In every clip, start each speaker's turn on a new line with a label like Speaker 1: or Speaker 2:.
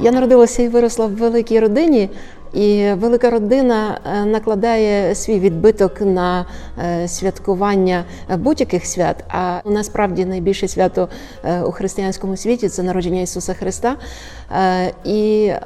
Speaker 1: Я народилася і виросла в великій родині. І велика родина е, накладає свій відбиток на е, святкування будь-яких свят. А насправді найбільше свято е, у християнському світі це народження Ісуса Христа. Е, І е,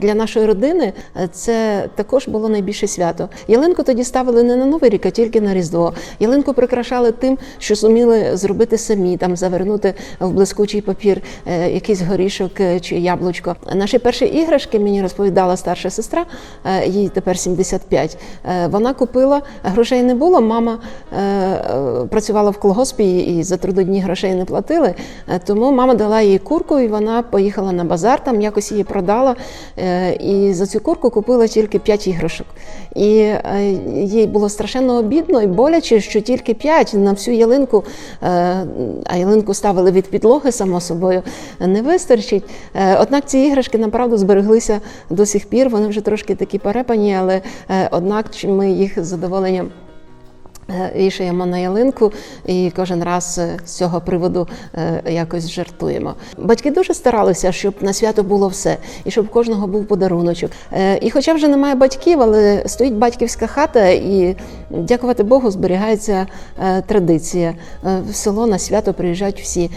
Speaker 1: для нашої родини е, це також було найбільше свято. Ялинку тоді ставили не на Новий рік, а тільки на Різдво. Ялинку прикрашали тим, що зуміли зробити самі, там завернути в блискучий папір е, якийсь горішок е, чи яблучко. Наші перші іграшки мені розповідала старша сестра, е, їй тепер 75. е, Вона купила, грошей не було. Мама е, працювала в колгоспі і за трудодні грошей не платили. Тому мама дала їй курку, і вона поїхала на базар, там якось її продала. І за цю курку купила тільки 5 іграшок. І їй було страшенно обідно і боляче, що тільки 5 на всю ялинку, а ялинку ставили від підлоги, само собою, не вистачить. Однак ці іграшки направду збереглися до сих пір. Вони вже трошки такі перепані, але е, однак ми їх з задоволенням. е, Вішаємо на ялинку і кожен раз е, з цього приводу якось жартуємо. Батьки дуже старалися, щоб на свято було все, і щоб кожного був подаруночок. І хоча вже немає батьків, але стоїть батьківська хата, і дякувати Богу, зберігається традиція. В село на свято приїжджають всі.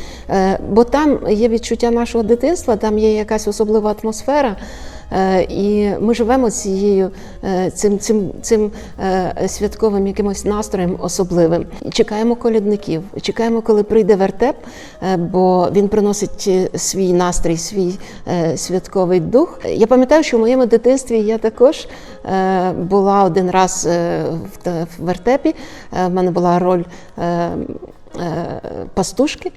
Speaker 1: Бо там є відчуття нашого дитинства, там є якась особлива атмосфера. Е, І ми живемо цією е, цим, цим, цим е, святковим якимось настроєм особливим. Чекаємо колядників, чекаємо, коли прийде вертеп, бо він приносить свій настрій, свій святковий дух. Я пам'ятаю, що в моєму дитинстві я також була один раз в вертепі. В мене була роль пастушки.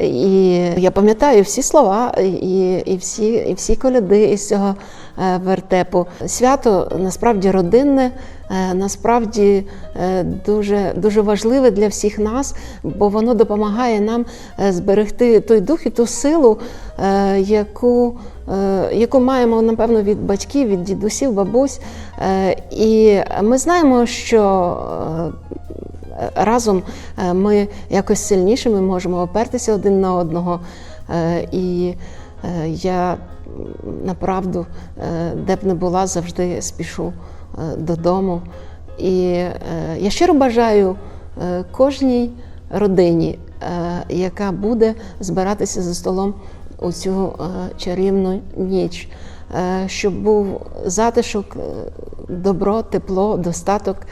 Speaker 1: І я пам'ятаю всі слова і, і, всі, і всі коляди із цього е, вертепу. Свято насправді родинне, е, насправді е, дуже, дуже важливе для всіх нас, бо воно допомагає нам зберегти той дух і ту силу, яку, яку маємо, напевно, від батьків, від дідусів, бабусь. І ми знаємо, що разом е, ми якось сильнішими можемо опертися один на одного. Е, І е, я направду, е, де б не була, завжди спішу е, додому. І е, я щиро бажаю е, кожній родині, е, яка буде збиратися за столом у цю е, чарівну ніч, е, щоб був затишок, е, добро, тепло, достаток, е,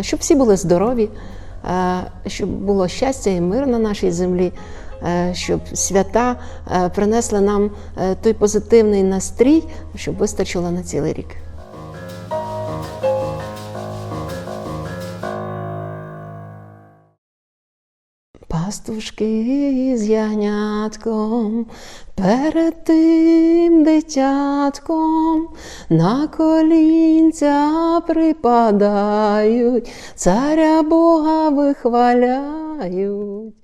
Speaker 1: щоб всі були здорові, е, щоб було щастя і мир на нашій землі, е, щоб свята е, принесли нам е, той позитивний настрій, щоб вистачило на цілий рік. Пастушки з ягнятком перед тим дитятком на колінця припадають, царя Бога вихваляють.